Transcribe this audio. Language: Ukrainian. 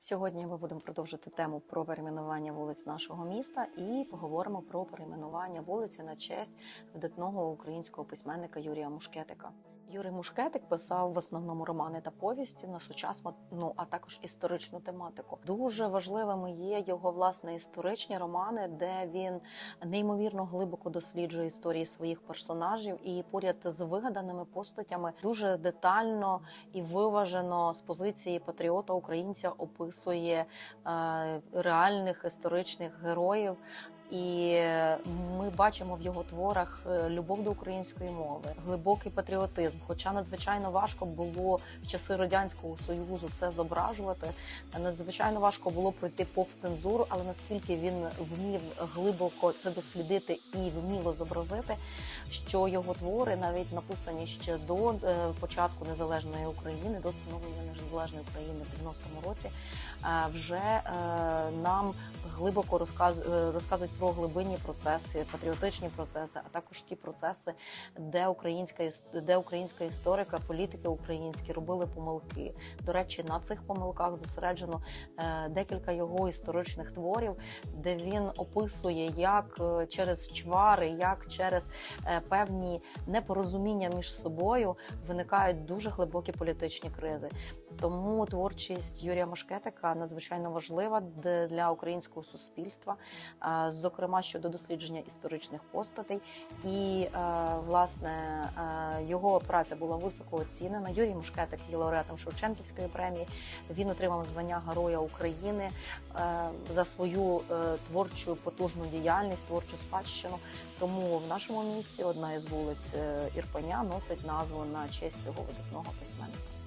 Сьогодні ми будемо продовжити тему про перейменування вулиць нашого міста і поговоримо про перейменування вулиці на честь видатного українського письменника Юрія Мушкетика. Юрій Мушкетик писав в основному романи та повісті на сучасну, ну а також історичну тематику. Дуже важливими є його власне історичні романи, де він неймовірно глибоко досліджує історії своїх персонажів і поряд з вигаданими постатями дуже детально і виважено з позиції патріота українця описує е, реальних історичних героїв. І ми бачимо в його творах е, любов до української мови, глибокий патріотизм. Хоча надзвичайно важко було в часи радянського союзу це зображувати. Надзвичайно важко було пройти повз цензуру, але наскільки він вмів глибоко це дослідити і вміло зобразити, що його твори навіть написані ще до е, початку незалежної України, до становлення незалежної України в 90-му році, е, вже нам глибоко розказ- е, розказують про глибинні процеси, патріотичні процеси, а також ті процеси, де українська де українська історика, політики українські робили помилки. До речі, на цих помилках зосереджено е, декілька його історичних творів, де він описує, як е, через чвари, як через е, певні непорозуміння між собою виникають дуже глибокі політичні кризи. Тому творчість Юрія Машкетика надзвичайно важлива для українського суспільства, зокрема щодо дослідження історичних постатей. І е, власне е, його праця була високо оцінена. Юрій Мушкетик є лауреатом Шевченківської премії. Він отримав звання Героя України е, за свою творчу потужну діяльність, творчу спадщину. Тому в нашому місті одна із вулиць Ірпеня носить назву на честь цього видатного письменника.